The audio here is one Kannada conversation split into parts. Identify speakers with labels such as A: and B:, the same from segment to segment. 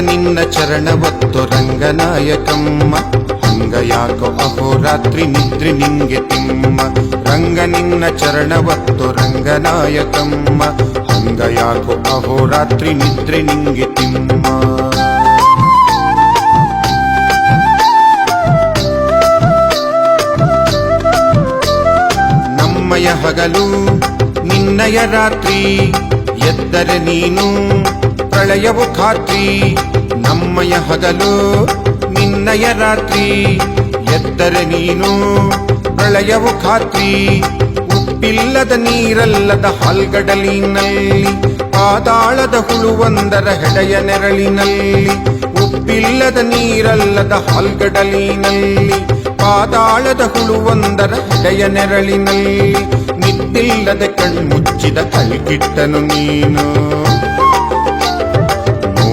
A: ನಿನ್ನ ಚರಣವತ್ತು ರಂಗನಾಯಕಮ್ಮ ಹಂಗ ಯಾಕೋ ಅಹೋರಾತ್ರಿ ನಿದ್ರೆ ನಿಂಗೆ ತಿಮ್ಮ ರಂಗ ನಿನ್ನ ಚರಣವತ್ತು ರಂಗನಾಯಕಮ್ಮ ಹಂಗ ಯಾಕೋ ಅಹೋರಾತ್ರಿ ನಿದ್ರೆ ನಿಂಗೆ ತಿಮ್ಮ ನಮ್ಮಯ ಹಗಲು ನಿನ್ನಯ ರಾತ್ರಿ ಎದ್ದರೆ ನೀನು ಪ್ರಳಯವು ಖಾತ್ರಿ, ನಮ್ಮಯ ಹಗಲು ನಿನ್ನಯ ರಾತ್ರಿ. ಎದ್ದರೆ ನೀನು ಪ್ರಳಯವು ಖಾತ್ರಿ, ಉಪ್ಪಿಲ್ಲದ ನೀರಲ್ಲದ ಹಲ್ಗಡಲಿನಲ್ಲಿ ಪಾದಾಳದ ಹುಳುವೊಂದರ ಹೆಡೆಯ ನೆರಳಿನಲ್ಲಿ, ಉಪ್ಪಿಲ್ಲದ ನೀರಲ್ಲದ ಹಲ್ಗಡಲಿನಲ್ಲಿ ಪಾದಾಳದ ಹುಳುವೊಂದರ ಹೆಡೆಯ ನೆರಳಿನಲ್ಲಿ, ನಿದ್ದಿಲ್ಲದ ಕಣ್ಮುಚ್ಚಿದ ಕಲ್ಕಿಟ್ಟನು ನೀನು.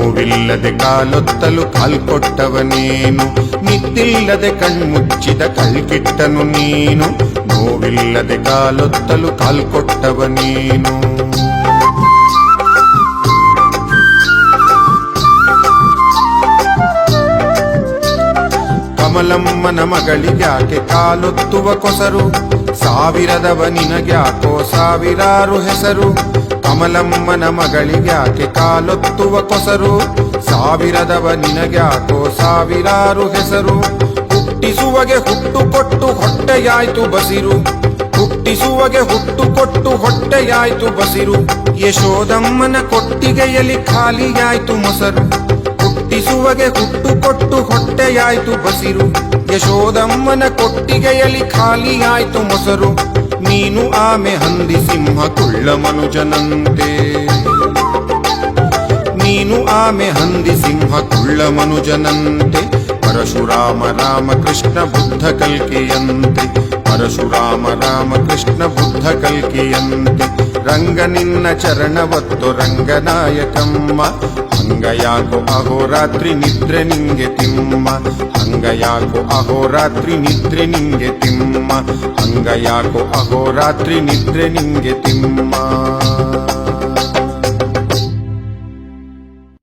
A: ನೋವಿಲ್ಲದೆ ಕಾಲೊತ್ತಲು ಕಾಲ್ಕೊಟ್ಟವನೇನು ನಿದ್ದಿಲ್ಲದೆ ಕಣ್ಮುಚ್ಚಿದ ಕಲ್ಕಿಟ್ಟನು ನೀನು. ನೋವಿಲ್ಲದೆ ಕಾಲೊತ್ತಲು ಕಾಲ್ಕೊಟ್ಟವನೇನು ಕಮಲಮ್ಮನ ಮಗಳಿಗ್ಯಾಕೆ ಕಾಲೊತ್ತುವ ಕೊಸರು. ಸಾವಿರದವ ನಿನಗ್ಯಾಕೋ ಸಾವಿರಾರು ಹೆಸರು. ಕಮಲಮ್ಮನ ಮಗಳಿಗ್ಯಾಕೆ ಕಾಲೊತ್ತುವ ಕೊಸರು. ಸಾವಿರದವ ನಿನಗ್ಯಾಕೋ ಸಾವಿರಾರು ಹೆಸರು. ಹುಟ್ಟಿಸುವಗೆ ಹುಟ್ಟು ಕೊಟ್ಟು ಹೊಟ್ಟೆಯಾಯ್ತು ಬಸಿರು. ಹುಟ್ಟಿಸುವಗೆ ಹುಟ್ಟು ಕೊಟ್ಟು ಹೊಟ್ಟೆಯಾಯ್ತು ಬಸಿರು. ಯಶೋದಮ್ಮನ ಕೊಟ್ಟಿಗೆಯಲ್ಲಿ ಖಾಲಿಯಾಯ್ತು ಮೊಸರು. ಹುಟ್ಟಿಸುವಗೆ ಹುಟ್ಟು ಕೊಟ್ಟು ಹೊಟ್ಟೆಯಾಯ್ತು ಬಸಿರು. ಯಶೋದಮ್ಮನ ಕೊಟ್ಟಿಗೆಯಲ್ಲಿ ಖಾಲಿಯಾಯ್ತು ಮೊಸರು. ನೀನು ಆಮೆ ಹಂದಿ ಸಿಂಹ ಕುಳ್ಳ ಮನುಜನಂತೆ ನೀನು ಆಮೆ ಹಂದಿ ಸಿಂಹ ಕುಳ್ಳ ಮನುಜನಂತೆ ಪರಶುರಾಮ ರಾಮ ಕೃಷ್ಣ ಬುದ್ಧ ಕಲ್ಕೆಯಂತೆ ಪರಶುರಾಮ ರಾಮ ಕೃಷ್ಣ ಬುದ್ಧ ಕಲ್ಕೆಯಂತೆ ರಂಗ ನಿನ್ನ ಚರಣವತ್ತು ರಂಗನಾಯಕಮ್ಮ ಹಂಗ ಯಾಕೋ ಅಹೋರಾತ್ರಿ ನಿದ್ರೆ ನಿಂಗೆ ತಿಮ್ಮ. ಅಂಗಯಾಕು ಯಾಕೋ ಅಹೋರಾತ್ರಿ ನಿದ್ರೆ ನಿಂಗೆ ತಿಮ್ಮ. ಅಂಗಯಾಕು ಯಾಕೋ ಅಹೋರಾತ್ರಿ ನಿದ್ರೆ ನಿಂಗೆ ತಿಮ್ಮ.